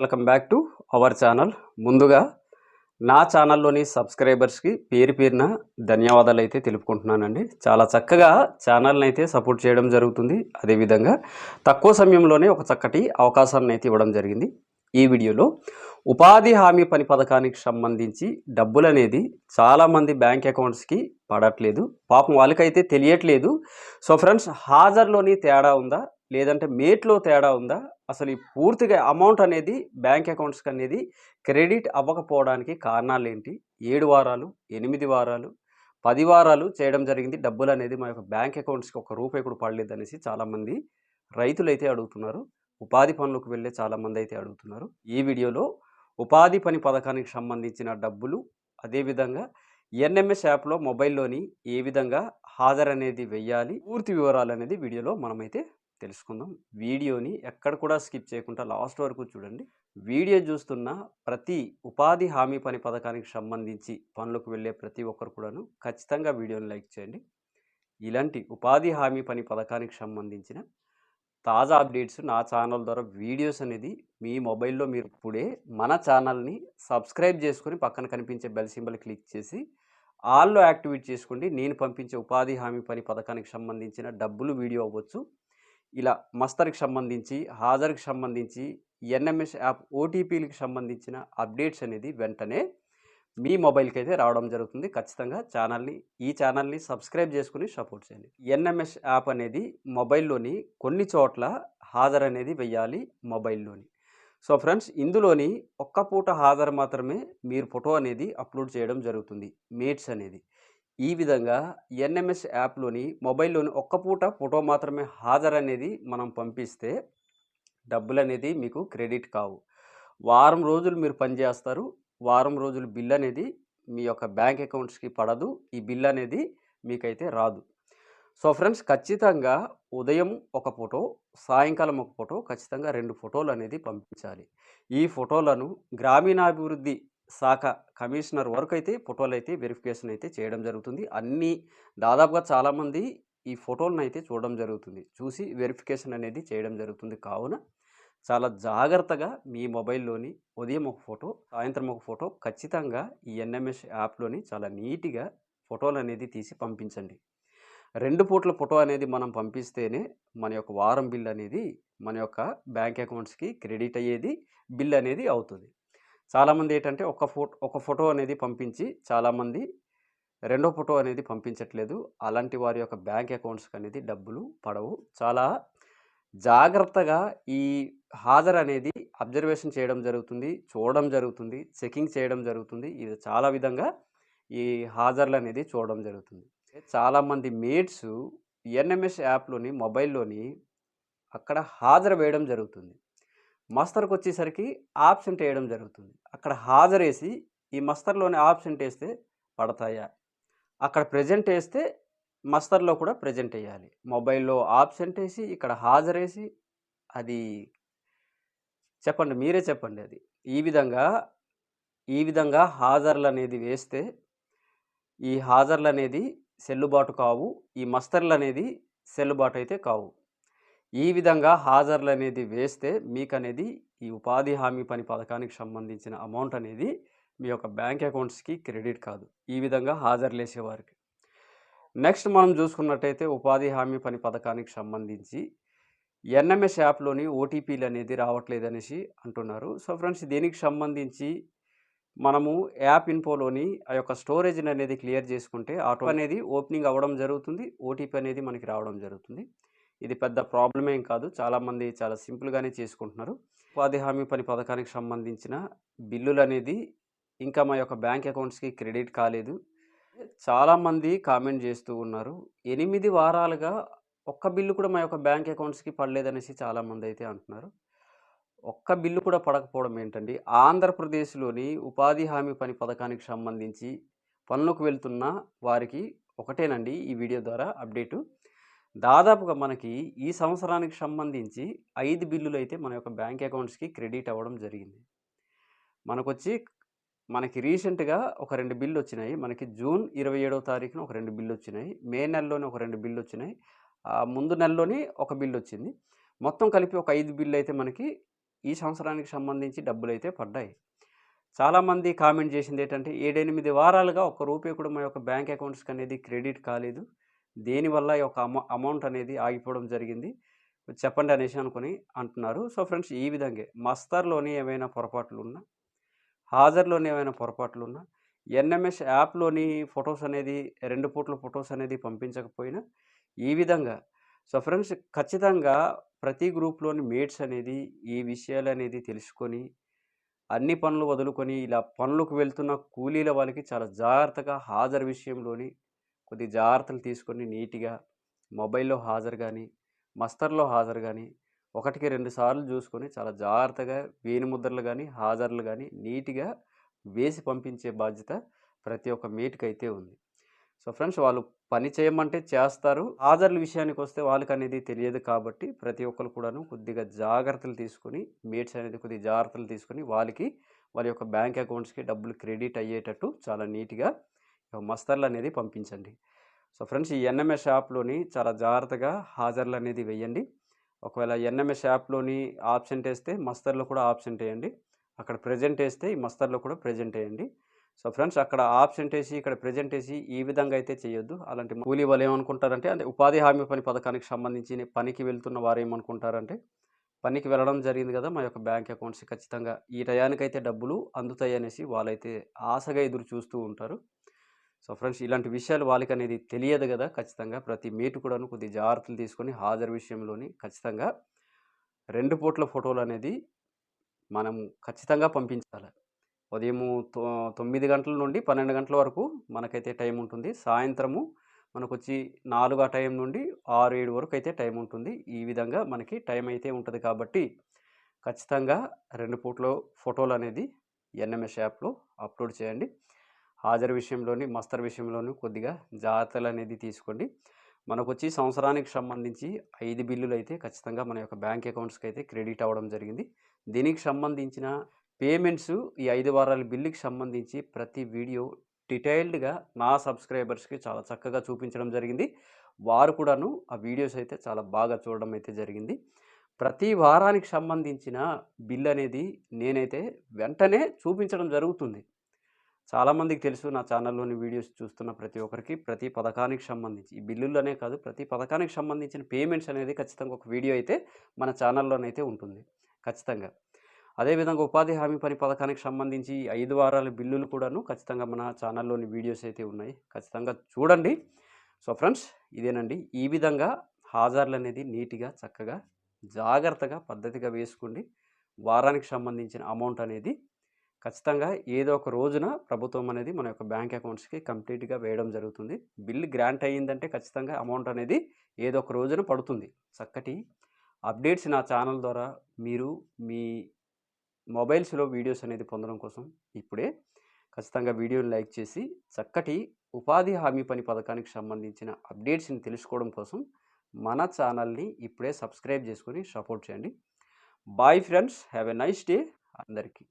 Welcome back to our channel. ముందుగా నా ఛానల్లోని సబ్స్క్రైబర్స్కి పేరు పేరున ధన్యవాదాలు అయితే తెలుపుకుంటున్నానండి. చాలా చక్కగా ఛానల్ని అయితే సపోర్ట్ చేయడం జరుగుతుంది. అదేవిధంగా తక్కువ సమయంలోనే ఒక చక్కటి అవకాశాన్ని అయితే ఇవ్వడం జరిగింది. ఈ వీడియోలో ఉపాధి హామీ పని పథకానికి సంబంధించి డబ్బులు అనేది చాలామంది బ్యాంక్ అకౌంట్స్కి పడట్లేదు. పాపం వాళ్ళకైతే తెలియట్లేదు. సో ఫ్రెండ్స్ హాజర్లోని తేడా ఉందా? లేదంటే మేట్లో తేడా ఉందా? అసలు ఈ పూర్తిగా అమౌంట్ అనేది బ్యాంక్ అకౌంట్స్కి అనేది క్రెడిట్ అవ్వకపోవడానికి కారణాలు ఏంటి ఏడు వారాలు ఎనిమిది వారాలు పది వారాలు చేయడం జరిగింది. డబ్బులు అనేది మా యొక్క బ్యాంక్ అకౌంట్స్కి ఒక రూపాయి కూడా పడలేదు అనేసి చాలామంది రైతులు అయితే అడుగుతున్నారు. ఉపాధి పనులకు వెళ్ళే చాలామంది అయితే అడుగుతున్నారు. ఈ వీడియోలో ఉపాధి పని పథకానికి సంబంధించిన డబ్బులు అదేవిధంగా ఎన్ఎంఎస్ యాప్లో మొబైల్లోని ఏ విధంగా హాజరు అనేది వెయ్యాలి? పూర్తి వివరాలు అనేది వీడియోలో మనమైతే తెలుసుకుందాం. వీడియోని ఎక్కడ కూడా స్కిప్ చేయకుండా లాస్ట్ వరకు చూడండి. వీడియో చూస్తున్న ప్రతి ఉపాధి హామీ పని పథకానికి సంబంధించి పనులకు వెళ్ళే ప్రతి ఒక్కరు కూడాను ఖచ్చితంగా వీడియోని లైక్ చేయండి. ఇలాంటి ఉపాధి హామీ పని పథకానికి సంబంధించిన తాజా అప్డేట్స్ నా ఛానల్ ద్వారా వీడియోస్ అనేది మీ మొబైల్లో మీరు ఇప్పుడే మన ఛానల్ని సబ్స్క్రైబ్ చేసుకొని పక్కన కనిపించే బెల్ సింబల్ క్లిక్ చేసి ఆల్లో యాక్టివేట్ చేసుకోండి. నేను పంపించే ఉపాధి హామీ పని పథకానికి సంబంధించిన డబ్బులు వీడియో అవ్వచ్చు. ఇలా మస్తర్కి సంబంధించి హాజర్కి సంబంధించి ఎన్ఎంఎస్ యాప్ ఓటీపీలకు సంబంధించిన అప్డేట్స్ అనేది వెంటనే మీ మొబైల్కి అయితే రావడం జరుగుతుంది. ఖచ్చితంగా ఛానల్ని ఈ ఛానల్ని సబ్స్క్రైబ్ చేసుకుని సపోర్ట్ చేయండి. ఎన్ఎంఎస్ యాప్ అనేది మొబైల్లోని కొన్ని చోట్ల హాజరు అనేది వెయ్యాలి మొబైల్లోని. సో ఫ్రెండ్స్ ఇందులోని ఒక్క పూట హాజరు మాత్రమే మీరు ఫోటో అనేది అప్లోడ్ చేయడం జరుగుతుంది. మేట్స్ అనేది. ఈ విధంగా ఎన్ఎంఎస్ యాప్లోని మొబైల్లోని ఒక్క పూట ఫోటో మాత్రమే హాజరనేది మనం పంపిస్తే డబ్బులు అనేది మీకు క్రెడిట్ కావు. వారం రోజులు మీరు పనిచేస్తారు వారం రోజులు బిల్ అనేది మీ యొక్క బ్యాంక్ అకౌంట్స్కి పడదు ఈ బిల్ అనేది మీకైతే రాదు. సో ఫ్రెండ్స్ ఖచ్చితంగా ఉదయం ఒక ఫోటో సాయంకాలం ఒక ఫోటో ఖచ్చితంగా రెండు ఫోటోలు అనేది పంపించాలి. ఈ ఫోటోలను గ్రామీణాభివృద్ధి శాఖ కమిషనర్ వరకు అయితే ఫోటోలు అయితే వెరిఫికేషన్ అయితే చేయడం జరుగుతుంది. అన్నీ దాదాపుగా చాలామంది ఈ ఫోటోలను అయితే చూడడం జరుగుతుంది. చూసి వెరిఫికేషన్ అనేది చేయడం జరుగుతుంది. కావున చాలా జాగ్రత్తగా మీ మొబైల్లోని ఉదయం ఒక ఫోటో సాయంత్రం ఒక ఫోటో ఖచ్చితంగా ఈ ఎన్ఎంఎస్ యాప్లోని చాలా నీట్గా ఫోటోలు అనేది తీసి పంపించండి. రెండు పూట్ల ఫోటో అనేది మనం పంపిస్తేనే మన యొక్క వారం బిల్ అనేది మన యొక్క బ్యాంక్ అకౌంట్స్కి క్రెడిట్ అయ్యేది బిల్ అనేది అవుతుంది. చాలామంది ఏంటంటే ఒక ఫోటో ఒక ఫోటో అనేది పంపించి చాలామంది రెండో ఫోటో అనేది పంపించట్లేదు. అలాంటి వారి యొక్క బ్యాంక్ అకౌంట్స్కి అనేది డబ్బులు పడవు. చాలా జాగ్రత్తగా ఈ హాజరు అనేది అబ్జర్వేషన్ చేయడం జరుగుతుంది చూడడం జరుగుతుంది చెకింగ్ చేయడం జరుగుతుంది. ఇది చాలా విధంగా ఈ హాజర్లు అనేది చూడడం జరుగుతుంది. చాలామంది మేట్స్ ఎన్ఎంఎస్ యాప్లోని మొబైల్లోని అక్కడ హాజరు వేయడం జరుగుతుంది. మస్తర్కి వచ్చేసరికి ఆబ్సెంట్ వేయడం జరుగుతుంది. అక్కడ హాజరేసి ఈ మస్తర్లోని ఆబ్సెంట్ వేస్తే పడతాయా? అక్కడ ప్రజెంట్ వేస్తే మస్తర్లో కూడా ప్రజెంట్ వేయాలి. మొబైల్లో ఆబ్సెంట్ వేసి ఇక్కడ హాజరేసి అది చెప్పండి మీరే చెప్పండి అది. ఈ విధంగా ఈ విధంగా హాజర్లు అనేది వేస్తే ఈ హాజర్లు అనేది సెల్లుబాటు కావు ఈ మస్తర్లు అనేది సెల్లుబాటు అయితే కావు. ఈ విధంగా హాజర్లు అనేది వేస్తే మీకు అనేది ఈ ఉపాధి హామీ పని పథకానికి సంబంధించిన అమౌంట్ అనేది మీ యొక్క బ్యాంక్ అకౌంట్స్కి క్రెడిట్ కాదు. ఈ విధంగా హాజరులు వేసేవారికి నెక్స్ట్ మనం చూసుకున్నట్టయితే ఉపాధి హామీ పని పథకానికి సంబంధించి ఎన్ఎంఎస్ యాప్లోని ఓటీపీలు అనేది రావట్లేదు అనేసి అంటున్నారు. సో ఫ్రెండ్స్ దీనికి సంబంధించి మనము యాప్ ఇన్ఫోలోని ఆ యొక్క స్టోరేజ్ని అనేది క్లియర్ చేసుకుంటే ఆటో అనేది ఓపెనింగ్ అవ్వడం జరుగుతుంది. ఓటీపీ అనేది మనకి రావడం జరుగుతుంది. ఇది పెద్ద ప్రాబ్లం ఏం కాదు. చాలామంది చాలా సింపుల్గానే చేసుకుంటున్నారు. ఉపాధి హామీ పని పథకానికి సంబంధించిన బిల్లులు అనేది ఇంకా మా యొక్క బ్యాంక్ అకౌంట్స్కి క్రెడిట్ కాలేదు. చాలామంది కామెంట్ చేస్తూ ఉన్నారు. ఎనిమిది వారాలుగా ఒక్క బిల్లు కూడా మా యొక్క బ్యాంక్ అకౌంట్స్కి పడలేదనేసి చాలామంది అయితే అంటున్నారు. ఒక్క బిల్లు కూడా పడకపోవడం ఏంటండి? ఆంధ్రప్రదేశ్లోని ఉపాధి హామీ పని పథకానికి సంబంధించి పనులకు వెళ్తున్న వారికి ఒకటేనండి ఈ వీడియో ద్వారా అప్డేటు. దాదాపుగా మనకి ఈ సంవత్సరానికి సంబంధించి ఐదు బిల్లులు అయితే మన యొక్క బ్యాంక్ అకౌంట్స్కి క్రెడిట్ అవ్వడం జరిగింది. మనకొచ్చి మనకి రీసెంట్గా ఒక రెండు బిల్లు వచ్చినాయి మనకి జూన్ ఇరవై ఏడవ తారీఖున ఒక రెండు బిల్లు వచ్చినాయి మే నెలలోనే ఒక రెండు బిల్లు వచ్చినాయి ఆ ముందు నెలలోనే ఒక బిల్లు వచ్చింది మొత్తం కలిపి ఒక ఐదు బిల్లు అయితే మనకి ఈ సంవత్సరానికి సంబంధించి డబ్బులు అయితే పడ్డాయి. చాలామంది కామెంట్ చేసింది ఏంటంటే ఏడెనిమిది వారాలుగా ఒక్క రూపాయి కూడా మా యొక్క బ్యాంక్ అకౌంట్స్కి అనేది క్రెడిట్ కాలేదు. దేనివల్ల ఈ యొక్క అమౌ అమౌంట్ అనేది ఆగిపోవడం జరిగింది? చెప్పండి అనేసి అనుకుని అంటున్నారు. సో ఫ్రెండ్స్ ఈ విధంగా మస్తర్లోని ఏమైనా పొరపాట్లు ఉన్నా హాజర్లోని ఏమైనా పొరపాట్లు ఉన్నా ఎన్ఎంఎస్ యాప్లోని ఫొటోస్ అనేది రెండు పూట్ల ఫొటోస్ అనేది పంపించకపోయినా ఈ విధంగా సో ఫ్రెండ్స్ ఖచ్చితంగా ప్రతి గ్రూప్లోని మేట్స్ అనేది ఈ విషయాలు అనేది తెలుసుకొని అన్ని పనులు వదులుకొని ఇలా పనులకు వెళ్తున్న కూలీల వాళ్ళకి చాలా జాగ్రత్తగా హాజరు విషయంలోని కొద్ది జాగ్రత్తలు తీసుకొని నీట్గా మొబైల్లో హాజరు కానీ మస్తర్లో హాజరు కానీ ఒకటికి రెండు సార్లు చూసుకొని చాలా జాగ్రత్తగా వేణిముద్రలు కానీ హాజరులు కానీ నీట్గా వేసి పంపించే బాధ్యత ప్రతి ఒక్క మీట్కి అయితే ఉంది. సో ఫ్రెండ్స్ వాళ్ళు పని చేయమంటే చేస్తారు. హాజర్ల విషయానికి వస్తే వాళ్ళకి అనేది తెలియదు కాబట్టి ప్రతి ఒక్కరు కూడాను కొద్దిగా జాగ్రత్తలు తీసుకొని మేట్స్ అనేది కొద్దిగా జాగ్రత్తలు తీసుకొని వాళ్ళకి వాళ్ళ యొక్క బ్యాంక్ అకౌంట్స్కి డబ్బులు క్రెడిట్ అయ్యేటట్టు చాలా నీట్గా మస్తర్లు అనేది పంపించండి. సో ఫ్రెండ్స్ ఈ ఎన్ఎంఎస్ యాప్లోని చాలా జాగ్రత్తగా హాజర్లు అనేది వేయండి ఒకవేళ ఎన్ఎంఎస్ యాప్లోని ఆప్షెంట్ వేస్తే మస్తర్లో కూడా ఆప్షెంట్ వేయండి అక్కడ ప్రజెంట్ వేస్తే ఈ మస్తర్లో కూడా ప్రజెంట్ వేయండి సో ఫ్రెండ్స్ అక్కడ ఆప్షెంట్ వేసి ఇక్కడ ప్రజెంట్ వేసి ఈ విధంగా అయితే చేయొద్దు. అలాంటి కూలీ వాళ్ళు ఏమనుకుంటారంటే అంటే ఉపాధి హామీ పని పథకానికి సంబంధించి పనికి వెళ్తున్న వారు ఏమనుకుంటారంటే పనికి వెళ్ళడం జరిగింది కదా మా యొక్క బ్యాంక్ అకౌంట్స్ ఖచ్చితంగా. ఈ టయానికైతే డబ్బులు అందుతాయి అనేసి వాళ్ళైతే ఆశగా ఎదురు చూస్తూ ఉంటారు. సో ఫ్రెండ్స్ ఇలాంటి విషయాలు వాళ్ళకి అనేది తెలియదు కదా ఖచ్చితంగా. ప్రతి మీటు కూడాను కొద్ది జాగ్రత్తలు తీసుకొని హాజరు విషయంలోని ఖచ్చితంగా రెండు పూట్ల ఫోటోలు అనేది మనం ఖచ్చితంగా పంపించాలి. ఉదయం తొమ్మిది గంటల నుండి పన్నెండు గంటల వరకు మనకైతే టైం ఉంటుంది. సాయంత్రము మనకు వచ్చి నాలుగు ఆ టైం నుండి ఆరు ఏడు వరకు అయితే టైం ఉంటుంది. ఈ విధంగా మనకి టైం అయితే ఉంటుంది కాబట్టి ఖచ్చితంగా రెండు పూట్లో ఫోటోలు అనేది ఎన్ఎంఎస్ యాప్లో అప్లోడ్ చేయండి. హాజరు విషయంలోని మస్తర్ విషయంలోనూ కొద్దిగా జాగ్రత్తలు అనేది తీసుకోండి. మనకు వచ్చి సంవత్సరానికి సంబంధించి ఐదు బిల్లులు అయితే ఖచ్చితంగా మన యొక్క బ్యాంక్ అకౌంట్స్కి అయితే క్రెడిట్ అవ్వడం జరిగింది. దీనికి సంబంధించిన పేమెంట్స్ ఈ ఐదు వారాల బిల్లుకి సంబంధించి ప్రతి వీడియో డీటెయిల్డ్గా నా సబ్స్క్రైబర్స్కి చాలా చక్కగా చూపించడం జరిగింది. వారు కూడాను ఆ వీడియోస్ అయితే చాలా బాగా చూడడం అయితే జరిగింది. ప్రతి వారానికి సంబంధించిన బిల్ అనేది నేనైతే వెంటనే చూపించడం జరుగుతుంది. చాలామందికి తెలుసు నా ఛానల్లోని వీడియోస్ చూస్తున్న ప్రతి ఒక్కరికి ప్రతి పథకానికి సంబంధించి. ఈ బిల్లులనే కాదు ప్రతి పథకానికి సంబంధించిన పేమెంట్స్ అనేది ఖచ్చితంగా ఒక వీడియో అయితే మన ఛానల్లోనైతే ఉంటుంది. ఖచ్చితంగా. అదేవిధంగా ఉపాధి హామీ పని పథకానికి సంబంధించి ఐదు వారాల బిల్లులు కూడాను ఖచ్చితంగా మన ఛానల్లోని వీడియోస్ అయితే ఉన్నాయి. ఖచ్చితంగా చూడండి. సో ఫ్రెండ్స్ ఇదేనండి. ఈ విధంగా హాజర్లు అనేది నీట్గా చక్కగా జాగ్రత్తగా పద్ధతిగా వేసుకోండి వారానికి సంబంధించిన అమౌంట్ అనేది ఖచ్చితంగా ఏదో ఒక రోజున ప్రభుత్వం అనేది మన యొక్క బ్యాంక్ అకౌంట్స్కి కంప్లీట్గా వేయడం జరుగుతుంది. బిల్ గ్రాంట్ అయ్యిందంటే ఖచ్చితంగా అమౌంట్ అనేది ఏదో ఒక రోజున పడుతుంది. చక్కటి అప్డేట్స్ నా ఛానల్ ద్వారా మీరు మీ మొబైల్స్లో వీడియోస్ అనేది పొందడం కోసం ఇప్పుడే ఖచ్చితంగా వీడియోని లైక్ చేసి చక్కటి ఉపాధి హామీ పని పథకానికి సంబంధించిన అప్డేట్స్ని తెలుసుకోవడం కోసం మన ఛానల్ని ఇప్పుడే సబ్స్క్రైబ్ చేసుకొని సపోర్ట్ చేయండి. Bye friends have a nice day అందరికీ.